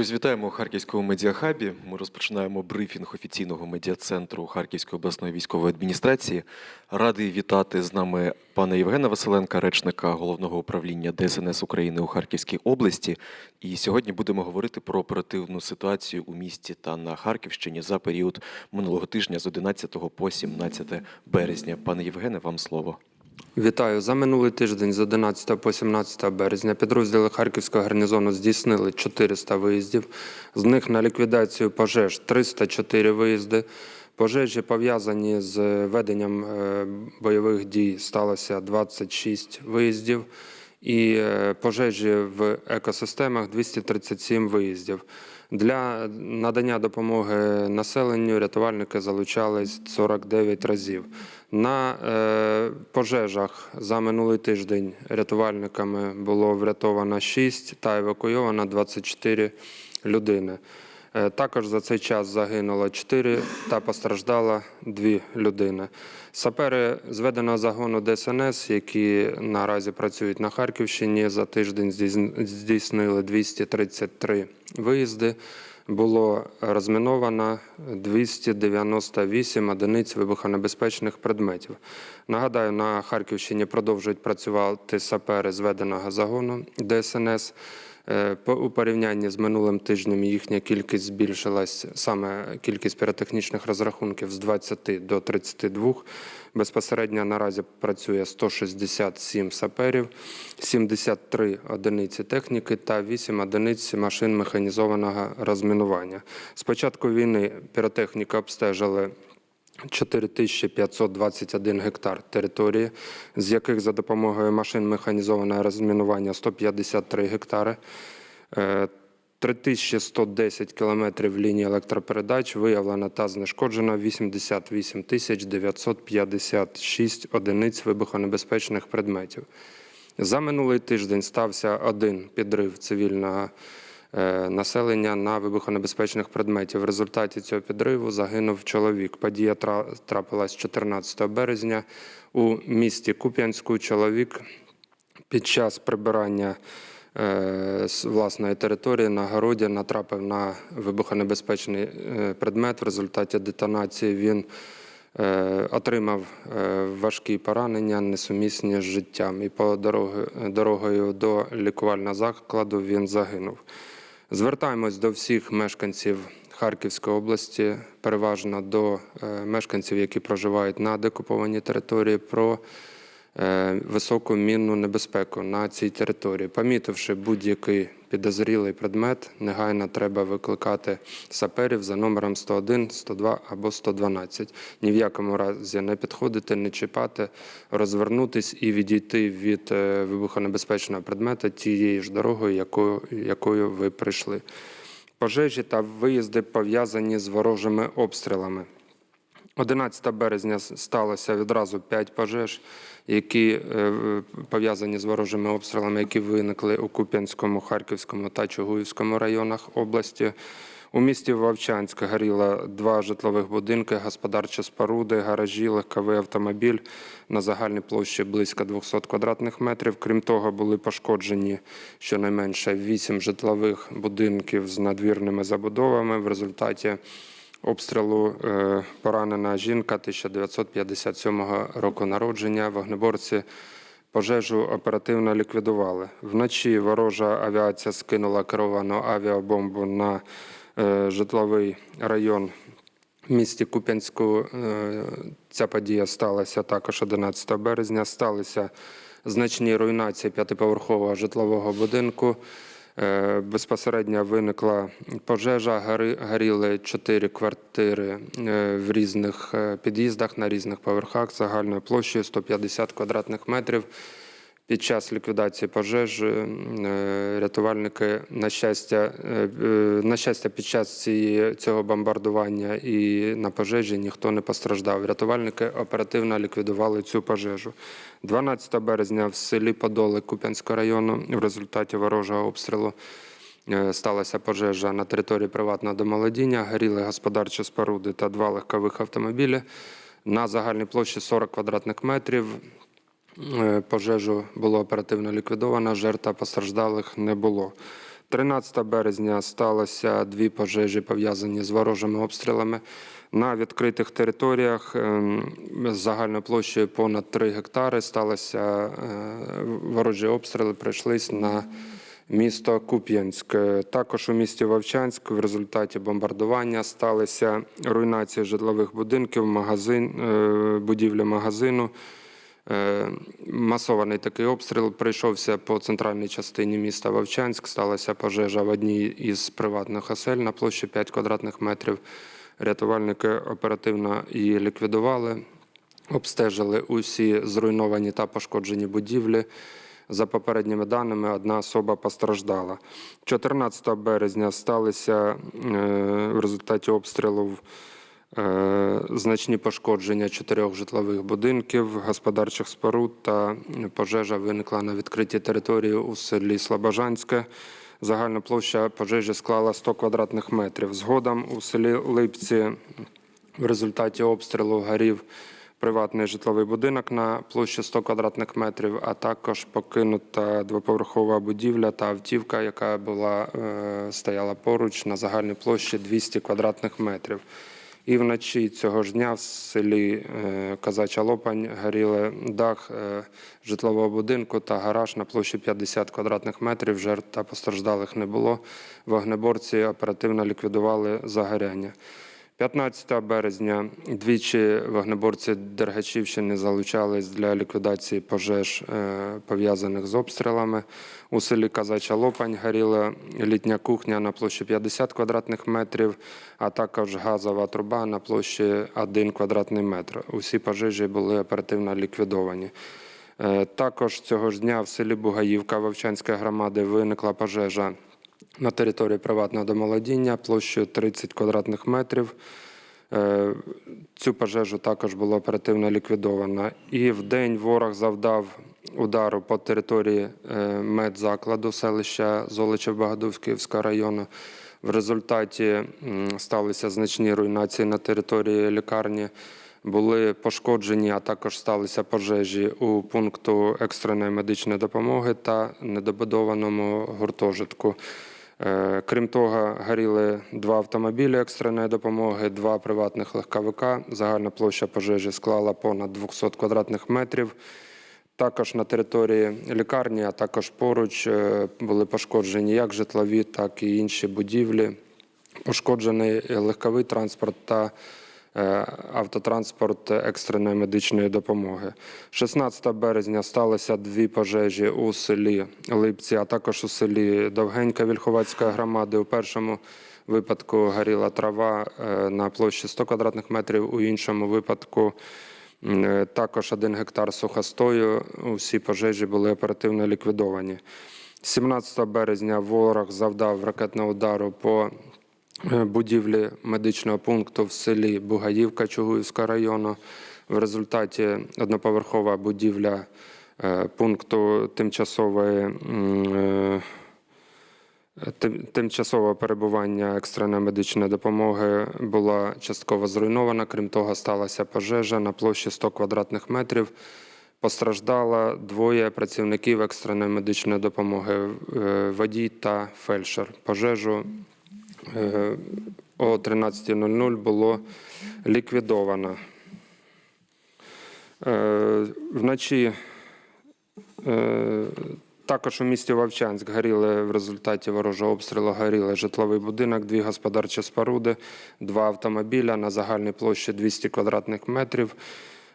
Друзі, вітаємо у Харківському медіахабі. Ми розпочинаємо брифінг офіційного медіа-центру Харківської обласної військової адміністрації. Радий вітати з нами пана Євгена Василенка, речника головного управління ДСНС України у Харківській області. І сьогодні будемо говорити про оперативну ситуацію у місті та на Харківщині за період минулого тижня з 11 по 17 березня. Пане Євгене, вам слово. Вітаю. За минулий тиждень з 11 по 17 березня підрозділи Харківського гарнізону здійснили 400 виїздів. З них на ліквідацію пожеж 304 виїзди. Пожежі пов'язані з веденням е, бойових дій сталося 26 виїздів. І е, пожежі в екосистемах 237 виїздів. Для надання допомоги населенню рятувальники залучались 49 разів. На е, пожежах за минулий тиждень рятувальниками було врятовано 6 та евакуйовано 24 людини. Е, Також за цей час загинуло 4 та постраждало 2 людини. Сапери зведеного загону ДСНС, які наразі працюють на Харківщині, за тиждень здійс- здійснили 233 виїзди. Було розміновано 298 одиниць вибухонебезпечних предметів. Нагадаю, на Харківщині продовжують працювати сапери зведеного загону ДСНС. Е, У порівнянні з минулим тижнем їхня кількість збільшилась саме кількість піротехнічних розрахунків з 20 до 32. Безпосередньо наразі працює 167 саперів, 73 одиниці техніки та 8 одиниць машин механізованого розмінування. З початку війни піротехніка обстежили 4521 гектар території, з яких за допомогою машин механізованого розмінування 153 гектари. Е, 3110 кілометрів лінії електропередач виявлено та знешкоджено 88 956 одиниць вибухонебезпечних предметів. За минулий тиждень стався один підрив цивільного е, населення на вибухонебезпечних предметів. В результаті цього підриву загинув чоловік. Подія трапилась 14 березня у місті Куп'янську. Чоловік під час прибирання е, з власної території на городі натрапив на вибухонебезпечний е, предмет. В результаті детонації він е, отримав е, важкі поранення, несумісні з життям. І по дорогою до лікувального закладу він загинув. Звертаємось до всіх мешканців Харківської області, переважно до е, мешканців, які проживають на декупованій території, про високу мінну небезпеку на цій території. Помітивши будь-який підозрілий предмет, негайно треба викликати саперів за номером 101, 102 або 112. Ні в якому разі не підходити, не чіпати, розвернутись і відійти від е, вибухонебезпечного предмета тією ж дорогою, якою, якою ви прийшли. Пожежі та виїзди пов'язані з ворожими обстрілами. 11 березня сталося відразу 5 пожеж, які е, пов'язані з ворожими обстрілами, які виникли у Куп'янському, Харківському та Чугуївському районах області. У місті Вовчанськ горіло два житлових будинки, господарчі споруди, гаражі, легковий автомобіль на загальній площі близько 200 квадратних метрів. Крім того, були пошкоджені щонайменше 8 житлових будинків з надвірними забудовами. В результаті обстрілу е, поранена жінка 1957 року народження. Вогнеборці пожежу оперативно ліквідували. Вночі ворожа авіація скинула керовану авіабомбу на е, житловий район в місті Куп'янську. Е, Ця подія сталася також 11 березня. Сталися значні руйнації п'ятиповерхового житлового будинку. Е, Безпосередньо виникла пожежа, горіли чотири квартири е, в різних е, під'їздах на різних поверхах загальною площею 150 квадратних метрів. Під час ліквідації пожежі е, рятувальники, на щастя, е, е, на щастя, під час цього бомбардування і на пожежі ніхто не постраждав. Рятувальники оперативно ліквідували цю пожежу. 12 березня в селі Подоли Куп'янського району в результаті ворожого обстрілу сталася пожежа на території приватного домолодіння, горіли господарчі споруди та два легкових автомобілі. На загальній площі 40 квадратних метрів Пожежу було оперативно ліквідовано, жертв постраждалих не було. 13 березня сталося дві пожежі пов'язані з ворожими обстрілами. На відкритих територіях ем, з загальною площею понад 3 гектари сталося е, ворожі обстріли, прийшлись на місто Куп'янськ. Е, Також у місті Вовчанськ в результаті бомбардування сталися руйнації житлових будинків, магазин, е, будівля магазину. Е, Масований такий обстріл прийшовся по центральній частині міста Вовчанськ. Сталася пожежа в одній із приватних осель на площі 5 квадратних метрів. Рятувальники оперативно її ліквідували, обстежили усі зруйновані та пошкоджені будівлі. За попередніми даними, одна особа постраждала. 14 березня сталися е, в результаті обстрілу значні пошкодження чотирьох житлових будинків, господарчих споруд та пожежа виникла на відкритій території у селі Слобожанське. Загальна площа пожежі склала 100 квадратних метрів. Згодом у селі Липці в результаті обстрілу горів приватний житловий будинок на площі 100 квадратних метрів, а також покинута двоповерхова будівля та автівка, яка була е, стояла поруч на загальній площі 200 квадратних метрів. І вночі цього ж дня в селі е, Казача Лопань горіли дах е, житлового будинку та гараж на площі 50 квадратних метрів. Жертв та постраждалих не було. Вогнеборці оперативно ліквідували загоряння. 15 березня двічі вогнеборці Дергачівщини залучались для ліквідації пожеж, е, пов'язаних з обстрілами. У селі Казача Лопань горіла літня кухня на площі 50 квадратних метрів, а також газова труба на площі 1 квадратний метр. Усі пожежі були оперативно ліквідовані. Е, Також цього ж дня в селі Бугаївка Вовчанської громади виникла пожежа на території приватного домолодіння площею 30 квадратних метрів. Е, Цю пожежу також було оперативно ліквідовано. І в день ворог завдав удару по території е, медзакладу селища Золочів Богодувського району. В результаті сталися значні руйнації на території лікарні. Були пошкоджені, а також сталися пожежі у пункту екстреної медичної допомоги та недобудованому гуртожитку. Е, Крім того, горіли два автомобілі екстреної допомоги, два приватних легковика. Загальна площа пожежі склала понад 200 квадратних метрів. Також на території лікарні, а також поруч е, були пошкоджені як житлові, так і інші будівлі. Пошкоджений легковий транспорт та автотранспорт екстреної медичної допомоги. 16 березня сталося дві пожежі у селі Липці, а також у селі Довгенька Вільховацької громади. У першому випадку горіла трава е, на площі 100 квадратних метрів, у іншому випадку е, також один гектар сухостою. Усі пожежі були оперативно ліквідовані. 17 березня ворог завдав ракетного удару по е, будівлі медичного пункту в селі Бугаївка Чугуївського району. В результаті одноповерхова будівля е, пункту тимчасової е, тим- тимчасового перебування екстреної медичної допомоги була частково зруйнована. Крім того, сталася пожежа на площі 100 квадратних метрів. Постраждало двоє працівників екстреної медичної допомоги е, водій та фельдшер. Пожежу е, о 13.00 було ліквідовано. Е, Вночі е, також у місті Вовчанськ горіли в результаті ворожого обстрілу горіли житловий будинок, дві господарчі споруди, два автомобіля на загальній площі 200 квадратних метрів.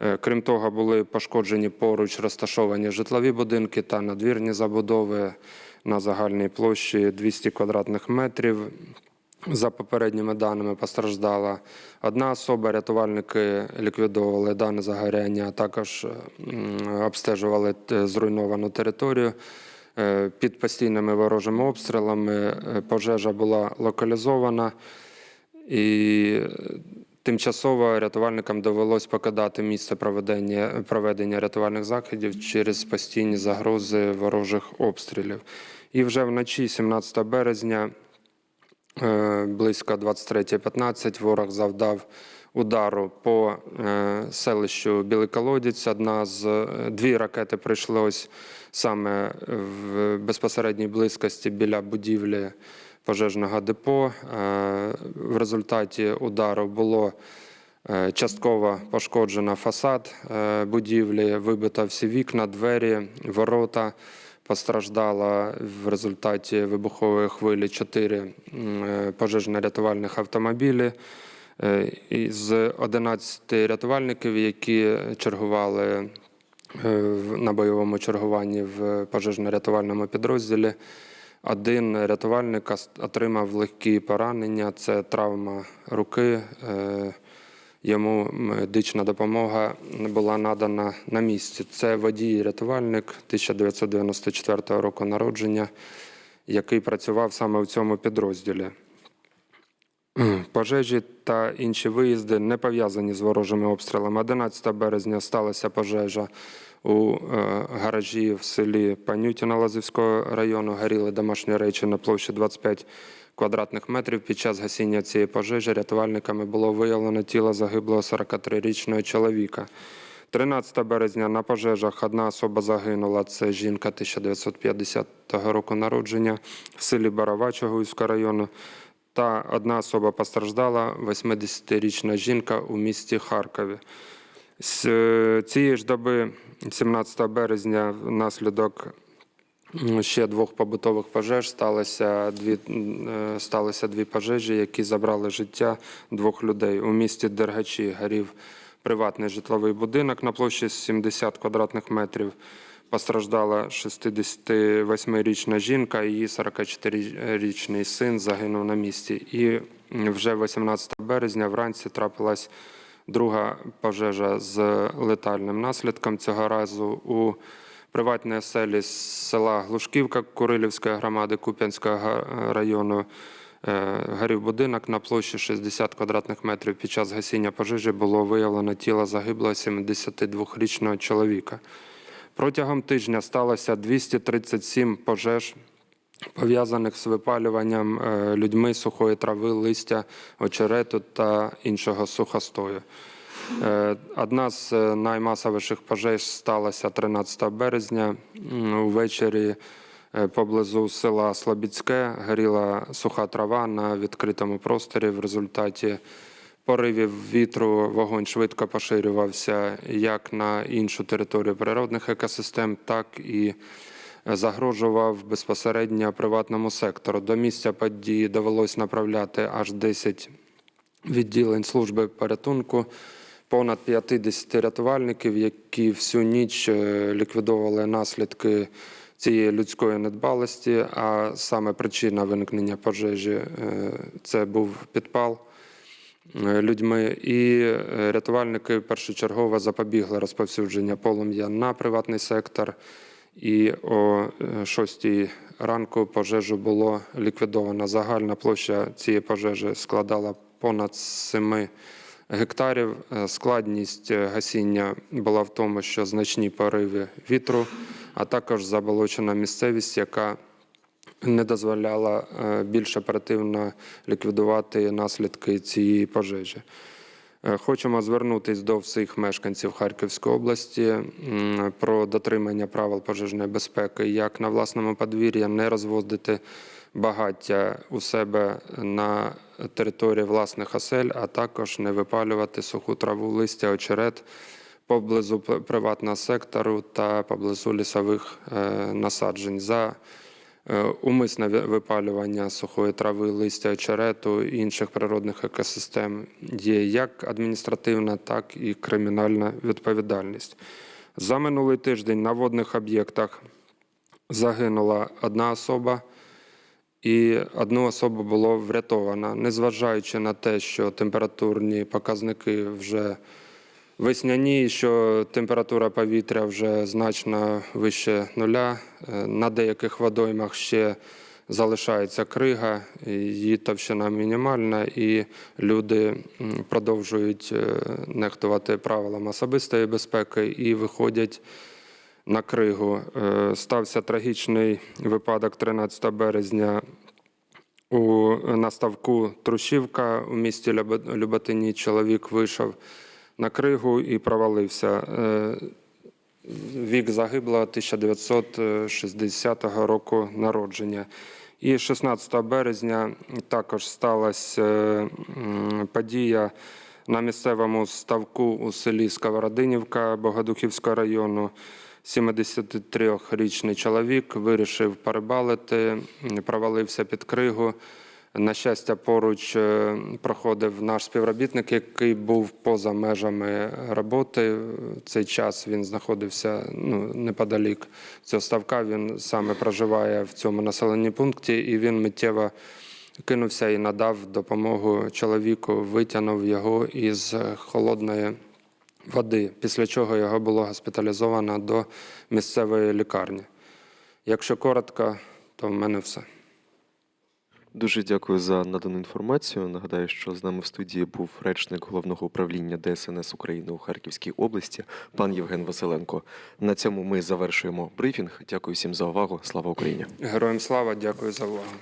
Е, Крім того, були пошкоджені поруч розташовані житлові будинки та надвірні забудови на загальній площі 200 квадратних метрів. За попередніми даними постраждала одна особа. Рятувальники ліквідовували дане загоряння, а також обстежували зруйновану територію. Е, Під постійними ворожими обстрілами е, пожежа була локалізована і е, тимчасово рятувальникам довелось покидати місце проведення, проведення рятувальних заходів через постійні загрози ворожих обстрілів. І вже вночі, 17 березня, Е, близько 23.15 ворог завдав удару по е, селищу Білий Колодязь. Одна з е, дві ракети прийшлось саме в безпосередній близькості біля будівлі пожежного депо. Е, В результаті удару було е, частково пошкоджено фасад е, будівлі, вибито всі вікна, двері, ворота. Постраждало в результаті вибухової хвилі чотири е, пожежно-рятувальних автомобілі. Е, Із 11 рятувальників, які чергували е, на бойовому чергуванні в пожежно-рятувальному підрозділі, один рятувальник отримав легкі поранення, це травма руки. Йому медична допомога була надана на місці. Це водій-рятувальник 1994 року народження, який працював саме в цьому підрозділі. Пожежі та інші виїзди не пов'язані з ворожими обстрілами. 11 березня сталася пожежа у е, гаражі в селі Панютіна Лазівського району. Горіли домашні речі на площі 25 квадратних метрів. Під час гасіння цієї пожежі рятувальниками було виявлено тіло загиблого 43-річного чоловіка. 13 березня на пожежах одна особа загинула. Це жінка 1950 року народження в селі Баравачого району. Та одна особа постраждала, 80-річна жінка у місті Харкові. З е, цієї ж доби, 17 березня, внаслідок ще двох побутових пожеж сталося дві, е, сталося дві пожежі, які забрали життя двох людей. У місті Дергачі горів приватний житловий будинок на площі 70 квадратних метрів. Постраждала 68-річна жінка, її 44-річний син загинув на місці. І вже 18 березня вранці трапилась друга пожежа з летальним наслідком. Цього разу у приватній оселі з села Глушківка Курилівської громади Куп'янського району е, горів будинок на площі 60 квадратних метрів. Під час гасіння пожежі було виявлено тіло загиблого 72-річного чоловіка. Протягом тижня сталося 237 пожеж, пов'язаних з випалюванням е, людьми сухої трави, листя, очерету та іншого сухостою. Е, Одна з е, наймасовіших пожеж сталася 13 березня. Увечері е, поблизу села Слобідське горіла суха трава на відкритому просторі. В результаті поривів вітру вогонь швидко поширювався як на іншу територію природних екосистем, так і загрожував безпосередньо приватному сектору. До місця події довелось направляти аж 10 відділень служби порятунку, понад 50 рятувальників, які всю ніч е, ліквідовували наслідки цієї людської недбалості. А саме причина виникнення пожежі е, це був підпал е, людьми. І рятувальники першочергово запобігли розповсюдження полум'я на приватний сектор. І о 6 ранку пожежу було ліквідовано. Загальна площа цієї пожежі складала понад 7 гектарів. Е, Складність е, гасіння була в тому, що значні пориви вітру, а також заболочена місцевість, яка не дозволяла е, більш оперативно ліквідувати наслідки цієї пожежі. Хочемо звернутися до всіх мешканців Харківської області про дотримання правил пожежної безпеки, як на власному подвір'ї, не розводити багаття у себе на території власних осель, а також не випалювати суху траву, листя, очерет поблизу приватного сектору та поблизу лісових е, насаджень. За Е, Умисне випалювання сухої трави, листя, очерету і інших природних екосистем є як адміністративна, так і кримінальна відповідальність. За минулий тиждень на водних об'єктах загинула одна особа, і одну особу було врятовано, незважаючи на те, що температурні показники вже Весняні, що температура повітря вже значно вище нуля. Е, На деяких водоймах ще залишається крига, її товщина мінімальна, і люди продовжують е, нехтувати правилам особистої безпеки і виходять на кригу. Е, Стався трагічний випадок 13 березня у на ставку Трушівка у місті Люботині. Чоловік вийшов на кригу і провалився. Е, Вік загиблого 1960 року народження. І 16 березня також сталася подія на місцевому ставку у селі Сковородинівка Богодухівського району. 73-річний чоловік вирішив перебалити, провалився під кригу. На щастя, поруч е, проходив наш співробітник, який був поза межами роботи. В цей час він знаходився ну, неподалік цього ставка. Він саме проживає в цьому населенні пункті, і він миттєво кинувся і надав допомогу чоловіку, витягнув його із холодної води, після чого його було госпіталізовано до місцевої лікарні. Якщо коротко, то в мене все. Дуже дякую за надану інформацію. Нагадаю, що з нами в студії був речник головного управління ДСНС України у Харківській області, пан Євген Василенко. На цьому ми завершуємо брифінг. Дякую всім за увагу. Слава Україні! Героям слава, дякую за увагу.